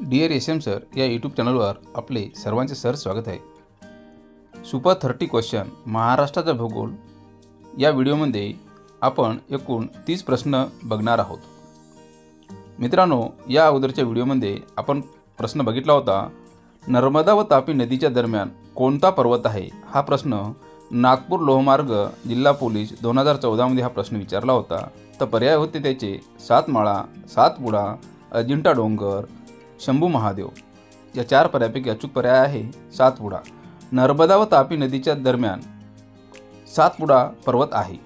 Dear S M sir या YouTube चॅनलवर आपले सर्वांचे सर स्वागत आहे. सुपर थर्टी क्वेश्चन महाराष्ट्राचा भूगोल या व्हिडिओमध्ये आपण एकूण तीस प्रश्न बघणार आहोत. मित्रांनो या अगोदरच्या व्हिडिओमध्ये आपण प्रश्न बघितला होता नर्मदा व तापी नदीच्या दरम्यान कोणता पर्वत आहे? हा प्रश्न नागपूर लोहमार्ग जिल्हा पोलीस दोन हजार चौदामध्ये हा प्रश्न विचारला होता. तर पर्याय होते त्याचे सातमाळा सातपुडा अजिंठा डोंगर शंभू महादेव. या चार पर्यायापैकी अचूक पर्याय आहे सातपुडा. नर्मदा व तापी नदीच्या दरम्यान सातपुडा पर्वत आहे.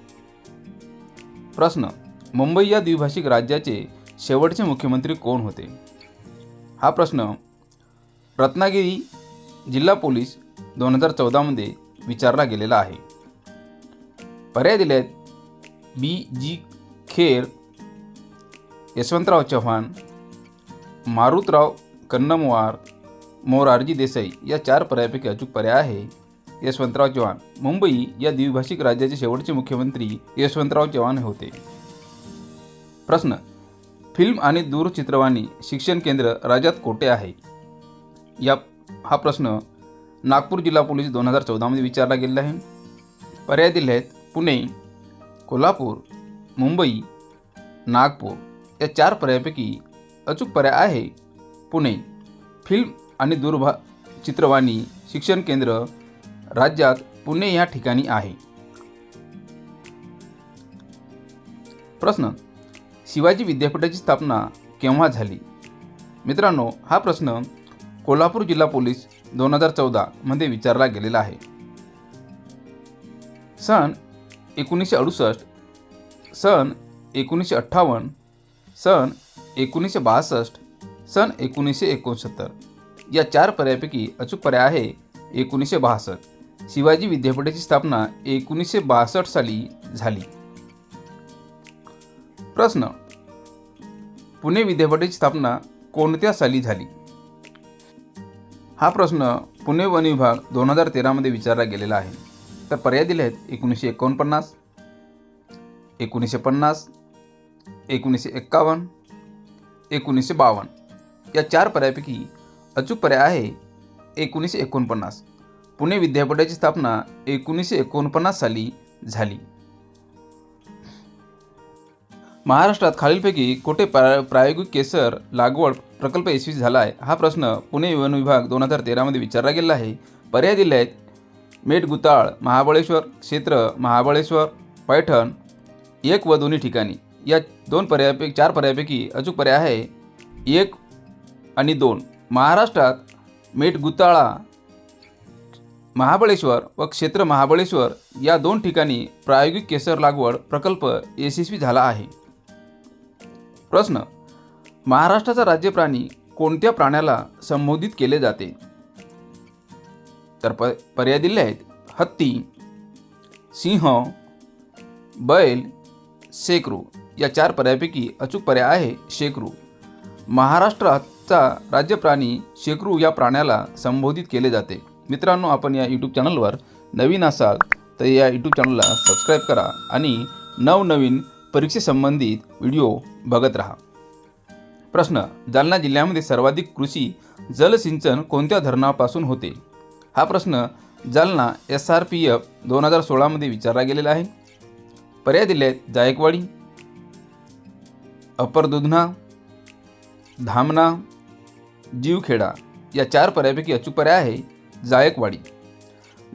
प्रश्न मुंबई या द्विभाषिक राज्याचे शेवटचे मुख्यमंत्री कोण होते? हा प्रश्न रत्नागिरी जिल्हा पोलीस दोन हजार चौदामध्ये विचारला गेलेला आहे. पर्याय दिले आहेत बी. जी. खेर यशवंतराव चव्हाण मारुतराव कन्नमवार मोरारजी देसाई या चार पर्यायापैकी अचूक पर्याय आहे. यशवंतराव चव्हाण मुंबई या द्विभाषिक राज्याचे शेवटचे मुख्यमंत्री यशवंतराव चव्हाण होते. प्रश्न फिल्म आणि दूरचित्रवाणी शिक्षण केंद्र राज्यात कोठे आहे? या हा प्रश्न नागपूर जिल्हा पोलीस दोन हजार चौदामध्ये विचारला गेलेला आहे. पर्याय दिले आहेत पुणे कोल्हापूर मुंबई नागपूर या चार पर्यायापैकी अचूक पर्याय आहे. पुणे फिल्म आणि दूरभा चित्रवाणी शिक्षण केंद्र राज्यात पुणे या ठिकाणी आहे. प्रश्न शिवाजी विद्यापीठाची स्थापना केव्हा झाली? मित्रांनो हा प्रश्न कोल्हापूर जिल्हा पोलीस दोन हजार चौदामध्ये विचारला गेलेला आहे. सन एकोणीसशे अडुसष्ट सन एकोणीसशे अठ्ठावन्न सन एकोणीसशे बासष्ट सन एकोणीसशे एकोणसत्तर. या चार पर्यायापैकी अचूक पर्याय आहे एकोणीसशे बासष्ट. शिवाजी विद्यापीठाची स्थापना एकोणीसशे बासष्ट साली झाली. प्रश्न. पुणे विद्यापीठाची स्थापना कोणत्या साली झाली? हा प्रश्न पुणे वन विभाग दोन हजार तेरामध्ये विचारला गेलेला आहे. तर पर्याय दिले आहेत एकोणीसशे एकोणपन्नास एकोणीसशे पन्नास एकोणीसशे एक्कावन्न एकोणीसशे बावन्न. या चार पर्यायापैकी अचूक पर्याय आहे एकोणीसशे एकोणपन्नास. पुणे विद्यापीठाची स्थापना एकोणीसशे एकोणपन्नास साली झाली. महाराष्ट्रात खालीलपैकी कोठे प्रा प्रायोगिक केसर लागवड प्रकल्प यशस्वी झाला आहे? हा प्रश्न पुणे वन विभाग दोन हजार तेरामध्ये विचारला गेला आहे. पर्याय दिले आहेत मेटगुताळ महाबळेश्वर क्षेत्र महाबळेश्वर पैठण एक व दोन्ही ठिकाणी. या दोन पर्यायापैकी चार पर्यायापैकी अचूक पर्याय आहे. एक आणि दोन. महाराष्ट्रात मेटगुताळा महाबळेश्वर व क्षेत्र महाबळेश्वर या दोन ठिकाणी प्रायोगिक केसर लागवड प्रकल्प यशस्वी झाला आहे. प्रश्न महाराष्ट्राचा राज्य प्राणी कोणत्या प्राण्याला संबोधित केले जाते? तर प पर्याय दिले आहेत. हत्ती सिंह बैल सेकरू या चार पर्यायापैकी अचूक पर्याय आहे शेकरू. महाराष्ट्राचा राज्य प्राणी शेकरू या प्राण्याला संबोधित केले जाते. मित्रांनो आपण या यूट्यूब चॅनलवर नवीन असाल तर या यूट्यूब चॅनलला सबस्क्राईब करा आणि नवनवीन परीक्षेसंबंधित व्हिडिओ बघत राहा. प्रश्न जालना जिल्ह्यामध्ये सर्वाधिक कृषी जलसिंचन कोणत्या धरणापासून होते? हा प्रश्न Jalna S R P F दोन हजार सोळामध्ये विचारला गेलेला आहे. पर्याय दिले आहेत जायकवाडी अपर दुधना धामणा जीवखेडा या चार पर्यायापैकी अचूक पर्याय आहे जायकवाडी.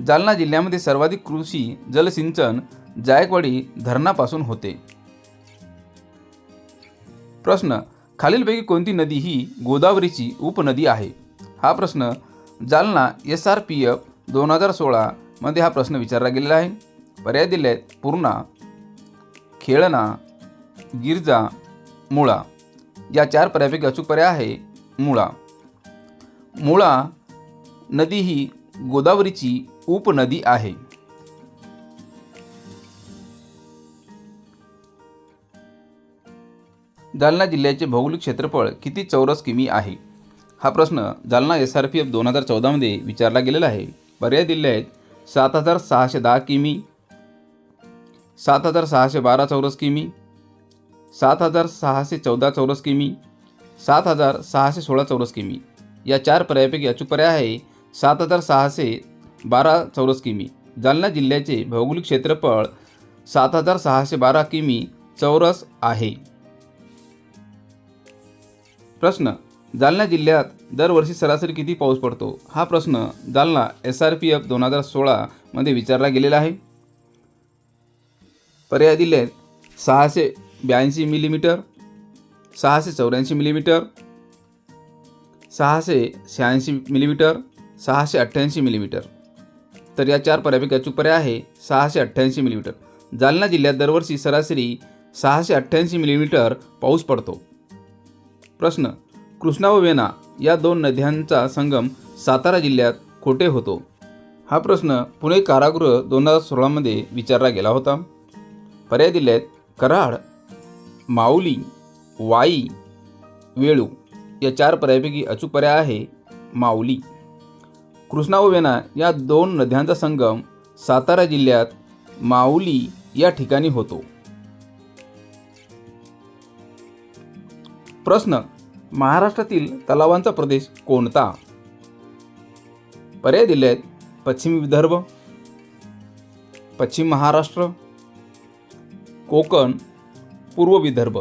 जालना जिल्ह्यामध्ये सर्वाधिक कृषी जलसिंचन जायकवाडी धरणापासून होते. प्रश्न खालीलपैकी कोणती नदी ही गोदावरीची उपनदी आहे? हा प्रश्न Jalna S R P F दोन हजार सोळामध्ये हा प्रश्न विचारला गेलेला आहे. पर्याय दिले आहेत पूर्णा खेळणा गिरजा मुळा. या चार पर्यायापैकी अचूक पर्याय आहे मुळा. मुळा नदी ही गोदावरीची उपनदी आहे. जालना जिल्ह्याचे भौगोलिक क्षेत्रफळ किती चौरस किमी आहे? हा प्रश्न Jalna S R P F दोन हजार चौदामध्ये विचारला गेलेला आहे. पर्याय दिले आहेत सात हजार सहाशे दहा किमी सात हजार सहाशे बारा चौरस किमी सात हजार सहाशे चौदा चौरस किमी सात हजार सहाशे सोळा चौरस किमी. या चार पर्यायापैकी अचूक पर्याय आहे सात हजार सहाशे बारा चौरस किमी. जालना जिल्ह्याचे भौगोलिक क्षेत्रफळ सात हजार सहाशे बारा किमी चौरस आहे. प्रश्न जालना जिल्ह्यात दरवर्षी सरासरी किती पाऊस पडतो? हा प्रश्न Jalna S R P F दोन हजार सोळामध्ये विचारला गेलेला आहे. पर्याय दिले सहाशे ब्याऐंशी मिलीमीटर सहाशे चौऱ्याऐंशी मिलीमीटर सहाशे शहाऐंशी मिलीमीटर सहाशे अठ्ठ्याऐंशी मिलीमीटर. तर या चार पर्यापैकी अचूक पर्याय आहे सहाशे अठ्ठ्याऐंशी मिलीमीटर. जालना जिल्ह्यात दरवर्षी सरासरी सहाशे अठ्ठ्याऐंशी मिलीमीटर पाऊस पडतो. प्रश्न कृष्णा व वेना या दोन नद्यांचा संगम सातारा जिल्ह्यात कोठे होतो? हा प्रश्न पुणे कारागृह दोन हजार सोळामध्ये विचारला गेला होता. पर्याय दिले आहेत कराड माऊली वाई वेळू या चार पर्यायापैकी अचूक पर्याय आहे माऊली. कृष्णा व वेना या दोन नद्यांचा संगम सातारा जिल्ह्यात माऊली या ठिकाणी होतो. प्रश्न महाराष्ट्रातील तलावांचा प्रदेश कोणता? पर्याय दिले आहेत पश्चिम विदर्भ पश्चिम महाराष्ट्र कोकण पूर्व विदर्भ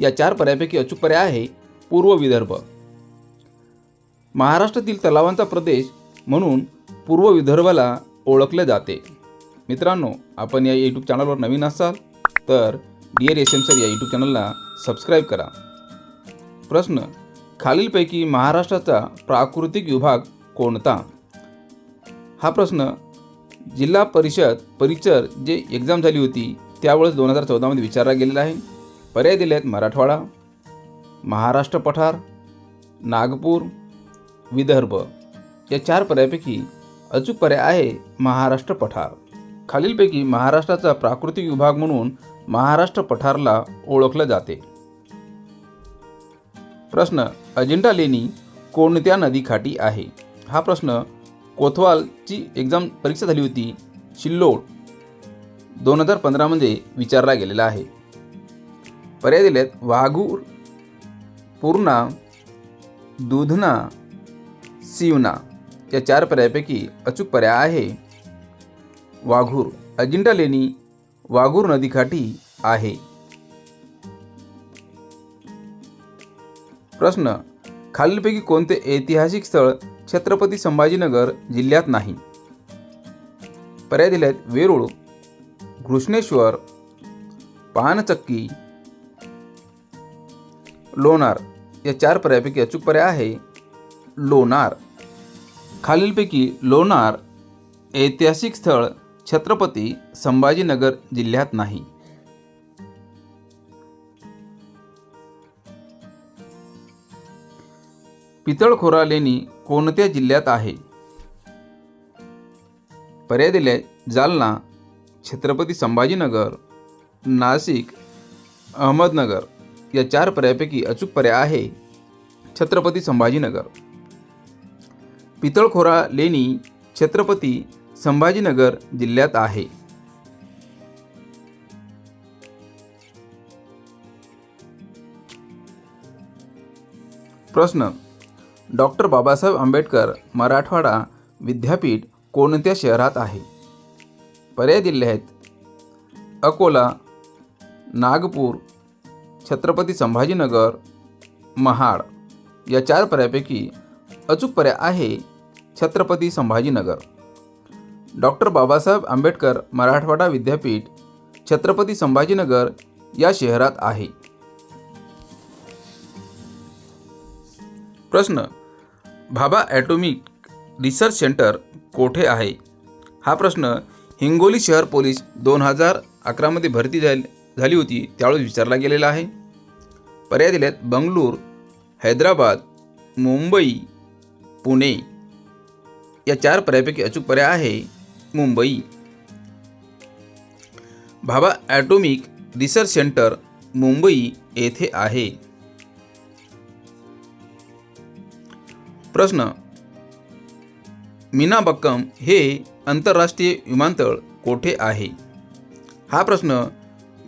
या चार पर्यायापैकी अचूक पर्याय आहे पूर्व विदर्भ महाराष्ट्रातील तलावांचा प्रदेश म्हणून पूर्व विदर्भाला ओळखले जाते. मित्रांनो आपण या यूट्यूब चॅनलवर नवीन असाल तर डिअर एस एम सर या यूट्यूब चॅनलला सबस्क्राईब करा. प्रश्न खालीलपैकी महाराष्ट्राचा प्राकृतिक विभाग कोणता? हा प्रश्न जिल्हा परिषद परिचर जे एक्झाम झाली होती त्यावेळेस दोन हजार चौदामध्ये विचारला गेलेला आहे. पर्याय दिले आहेत मराठवाडा महाराष्ट्र पठार नागपूर विदर्भ. या चार पर्यायापैकी अचूक पर्याय आहे महाराष्ट्र पठार. खालीलपैकी महाराष्ट्राचा प्राकृतिक विभाग म्हणून महाराष्ट्र पठारला ओळखलं जाते. प्रश्न अजिंठा लेणी कोणत्या नदीकाठी आहे? हा प्रश्न कोथवालची एक्झाम परीक्षा झाली होती शिल्लोड. दोन हजार पंधरामध्ये विचारला गेलेला आहे. पर्याय दिलेत वाघूर पूर्णा दुधना सिवना. या चार पर्यायापैकी अचूक पर्याय आहे. वाघूर अजिंठा लेणी वाघूर नदीकाठी आहे. प्रश्न खालीलपैकी कोणते ऐतिहासिक स्थळ छत्रपती संभाजीनगर जिल्ह्यात नाही? पर्याय दिलेत वेरूळ घृष्णेश्वर पानचक्की लोणार या चार पर्यायापैकी अचूक पर्याय आहे. लोणार. खालीलपैकी लोणार ऐतिहासिक स्थळ छत्रपती संभाजीनगर जिल्ह्यात नाही. पितळखोरा लेणी कोणत्या जिल्ह्यात आहे? पर्याय दिले जालना छत्रपती संभाजीनगर नाशिक अहमदनगर या चार पर्यायापैकी अचूक पर्याय आहे छत्रपती संभाजीनगर. पितळखोरा लेणी छत्रपती संभाजीनगर जिल्ह्यात आहे. प्रश्न डॉक्टर बाबासाहेब आंबेडकर मराठवाडा विद्यापीठ कोणत्या शहरात आहे? पर्याय दिले आहेत. अकोला नागपूर छत्रपती संभाजीनगर महाड या चार पर्यायापैकी अचूक पर्याय आहे छत्रपती संभाजीनगर. डॉक्टर बाबासाहेब आंबेडकर मराठवाडा विद्यापीठ छत्रपती संभाजीनगर या शहरात आहे. प्रश्न भाभा ॲटॉमिक रिसर्च सेंटर कोठे आहे? हा प्रश्न हिंगोली शहर पोलीस दोन हजार अकरामध्ये भरती झाली झाली होती त्यावेळेस विचारला गेलेला आहे. पर्याय दिल्यात बंगळूर हैदराबाद मुंबई पुणे. या चार पर्यायापैकी अचूक पर्याय आहे Mumbai. Bhabha atomic research centre Mumbai येथे आहे. प्रश्न मीनाबक्कम हे आंतरराष्ट्रीय विमानतळ कोठे आहे? हा प्रश्न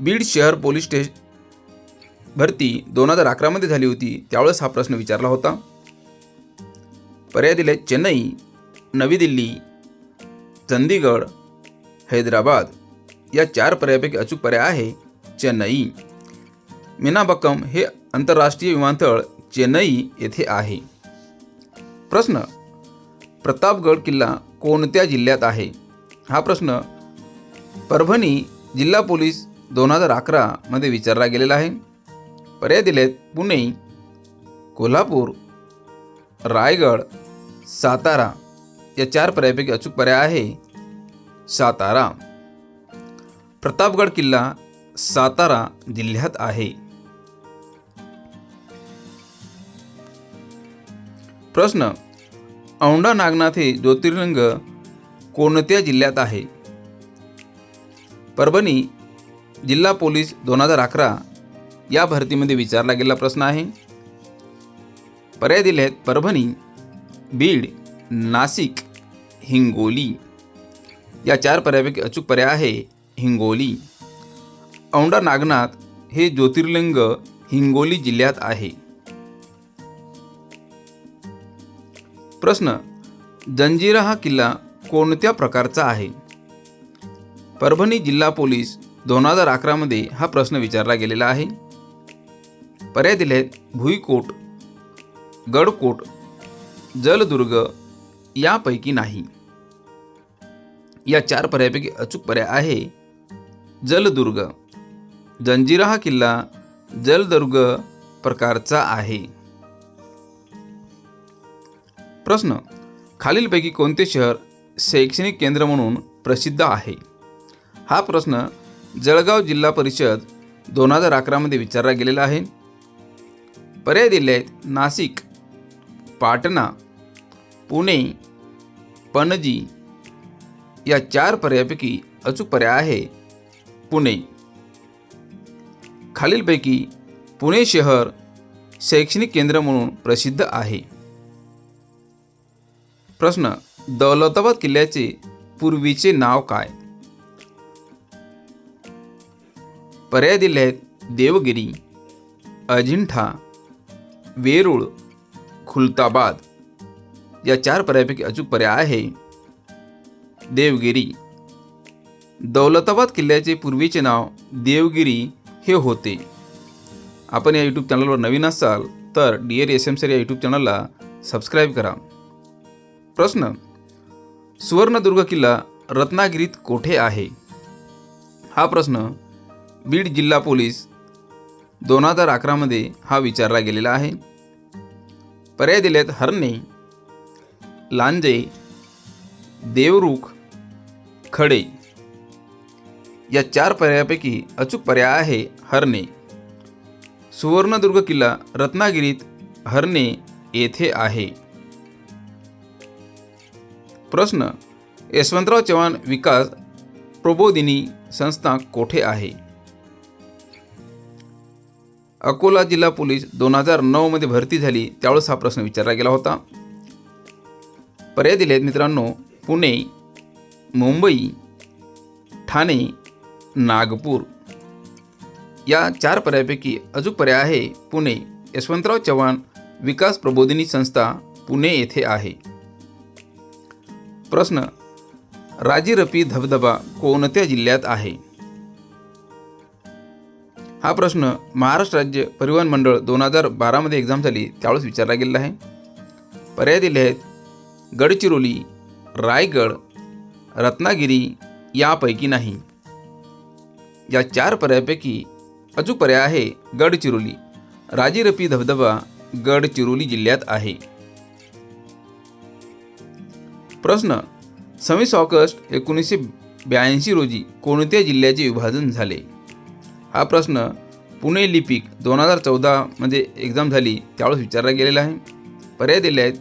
बीड शहर पोलीस स्टेश भरती दोन हजार अकरामध्ये झाली होती. त्यावेळेस हा प्रश्न विचारला होता. पर्याय दिले चेन्नई नवी दिल्ली चंदीगड हैदराबाद. या चार पर्यायापैकी अचूक पर्याय आहे चेन्नई. मीनाबक्कम हे आंतरराष्ट्रीय विमानतळ चेन्नई येथे आहे. प्रश्न प्रतापगड किल्ला कोणत्या जिल्ह्यात आहे? हा प्रश्न परभणी जिल्हा पोलीस दोन हजार अकरामध्ये विचारला गेलेला आहे. पर्याय दिलेत पुणे कोल्हापूर रायगड सातारा. या चार पर्यायापैकी अचूक पर्याय आहे सातारा. प्रतापगड किल्ला सातारा जिल्ह्यात आहे. प्रश्न औंढा नागनाथ हे ज्योतिर्लिंग कोणत्या जिल्ह्यात आहे? परभणी जिल्हा पोलीस दोन हजार अकरा या भरतीमध्ये विचारला गेलेला प्रश्न आहे. पर्याय दिले आहेत परभणी बीड नाशिक हिंगोली. या चार पर्यायापैकी अचूक पर्याय आहे हिंगोली. औंढा नागनाथ हे ज्योतिर्लिंग हिंगोली जिल्ह्यात आहे. प्रश्न जंजिरा हा किल्ला कोणत्या प्रकारचा आहे? परभणी जिल्हा पोलीस दोन हजार अकरामध्ये हा प्रश्न विचारला गेलेला आहे. पर्याय दिले आहेत भुईकोट गडकोट जलदुर्ग यापैकी नाही. या चार पर्यायापैकी अचूक पर्याय आहे. जलदुर्ग जंजिरा हा किल्ला जलदुर्ग प्रकारचा आहे. प्रश्न. खालीलपैकी कोणते शहर शैक्षणिक केंद्र म्हणून प्रसिद्ध आहे? हा प्रश्न जळगाव जिल्हा परिषद दोन हजार अकरामध्ये विचारला गेलेला आहे. पर्याय दिले आहेत नाशिक पाटणा पुणे पणजी. या चार पर्यायापैकी अचूक पर्याय आहे पुणे. खालीलपैकी पुणे शहर शैक्षणिक केंद्र म्हणून प्रसिद्ध आहे. प्रश्न दौलताबाद किल्ल्याचे पूर्वीचे नाव काय? पर्याय दिले आहेत देवगिरी अजिंठा वेरूळ खुलताबाद. या चार पर्यायापैकी अचूक पर्याय आहे. देवगिरी. दौलताबाद किल्ल्याचे पूर्वीचे नाव देवगिरी हे होते. आपण या यूट्यूब चॅनलवर नवीन असाल तर dear S M sir या यूट्यूब चॅनलला सबस्क्राईब करा. प्रश्न. सुवर्णदुर्ग किल्ला रत्नागिरीत कोठे आहे? हा प्रश्न बीड जिल्हा पोलीस दोन हजार अकरामध्ये हा विचारला गेलेला आहे. पर्याय दिलेत हरणे लांजे देवरुख खडे. या चार पर्यायापैकी अचूक पर्याय आहे हरणे. सुवर्णदुर्ग किल्ला रत्नागिरीत हरणे येथे आहे. प्रश्न यशवंतराव चव्हाण विकास प्रबोधिनी संस्था कोठे आहे? अकोला जिल्हा पोलीस दोन हजार नऊमध्ये भरती झाली त्यावेळेस हा प्रश्न विचारला गेला होता. पर्याय दिले आहेत मित्रांनो पुणे मुंबई ठाणे नागपूर. या चार पर्यायापैकी अजून पर्याय आहे पुणे. यशवंतराव चव्हाण विकास प्रबोधिनी संस्था पुणे येथे आहे. प्रश्न राजीरपी धबधबा कोणत्या जिल्ह्यात आहे? हा प्रश्न महाराष्ट्र राज्य परिवहन मंडळ दोन हजार बारामध्ये एक्झाम झाली त्यावेळेस विचारला गेलेला आहे. पर्याय दिले आहेत गडचिरोली रायगड रत्नागिरी यापैकी नाही. या चार पर्यायापैकी अचूक पर्याय आहे गडचिरोली. राजीरपी धबधबा गडचिरोली जिल्ह्यात आहे. प्रश्न. सव्वीस ऑगस्ट एकोणीसशे ब्याऐंशी रोजी कोणत्या जिल्ह्याचे विभाजन झाले? हा प्रश्न पुणे लिपिक दोन हजार चौदामध्ये एक्झाम झाली त्यावेळेस विचारला गेलेला आहे. पर्याय दिले आहेत.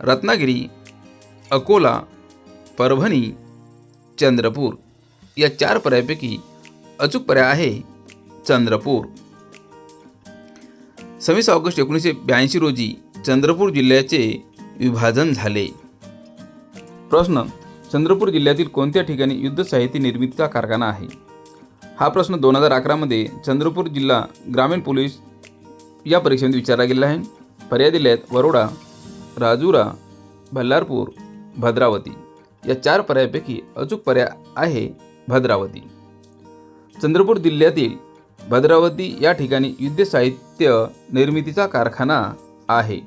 रत्नागिरी अकोला परभणी चंद्रपूर. या चार पर्यायापैकी अचूक पर्याय आहे चंद्रपूर. सव्वीस ऑगस्ट एकोणीसशे ब्याऐंशी रोजी चंद्रपूर जिल्ह्याचे विभाजन झाले. प्रश्न चंद्रपूर जिल्ह्यातील कोणत्या ठिकाणी युद्ध साहित्य निर्मितीचा कारखाना आहे? हा प्रश्न दोन हजार अकरामध्ये चंद्रपूर जिल्हा ग्रामीण पोलीस या परीक्षेमध्ये विचारला गेलेला आहे. पर्याय दिले आहेत वरोडा राजुरा बल्लारपूर भद्रावती. या चार पर्यायापैकी अचूक पर्याय आहे भद्रावती. चंद्रपूर जिल्ह्यातील भद्रावती या ठिकाणी युद्ध साहित्य निर्मितीचा कारखाना आहे.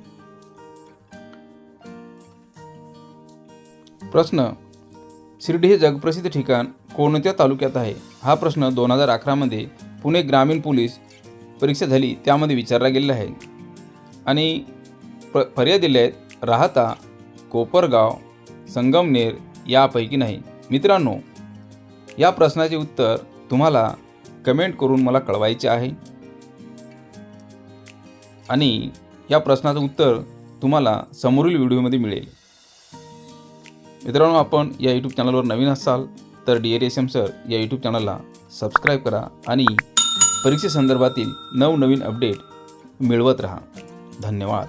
प्रश्न शिर्डी हे जगप्रसिद्ध ठिकाण कोणत्या तालुक्यात आहे? हा प्रश्न दोन हजार अकरामध्ये पुणे ग्रामीण पोलीस परीक्षा झाली त्यामध्ये विचारला गेलेला आहे. आणि प पर्याय दिले आहेत राहता कोपरगाव संगमनेर यापैकी नाही. मित्रांनो या प्रश्नाचे उत्तर तुम्हाला कमेंट करून मला कळवायचे आहे. आणि या प्रश्नाचं उत्तर तुम्हाला समोरील व्हिडिओमध्ये मिळेल. मित्रांनो आपण या यूट्यूब चॅनलवर नवीन असाल तर डी एस एम सर या यूट्यूब चॅनलला सबस्क्राईब करा आणि परीक्षेसंदर्भातील नवनवीन अपडेट मिळवत रहा. धन्यवाद.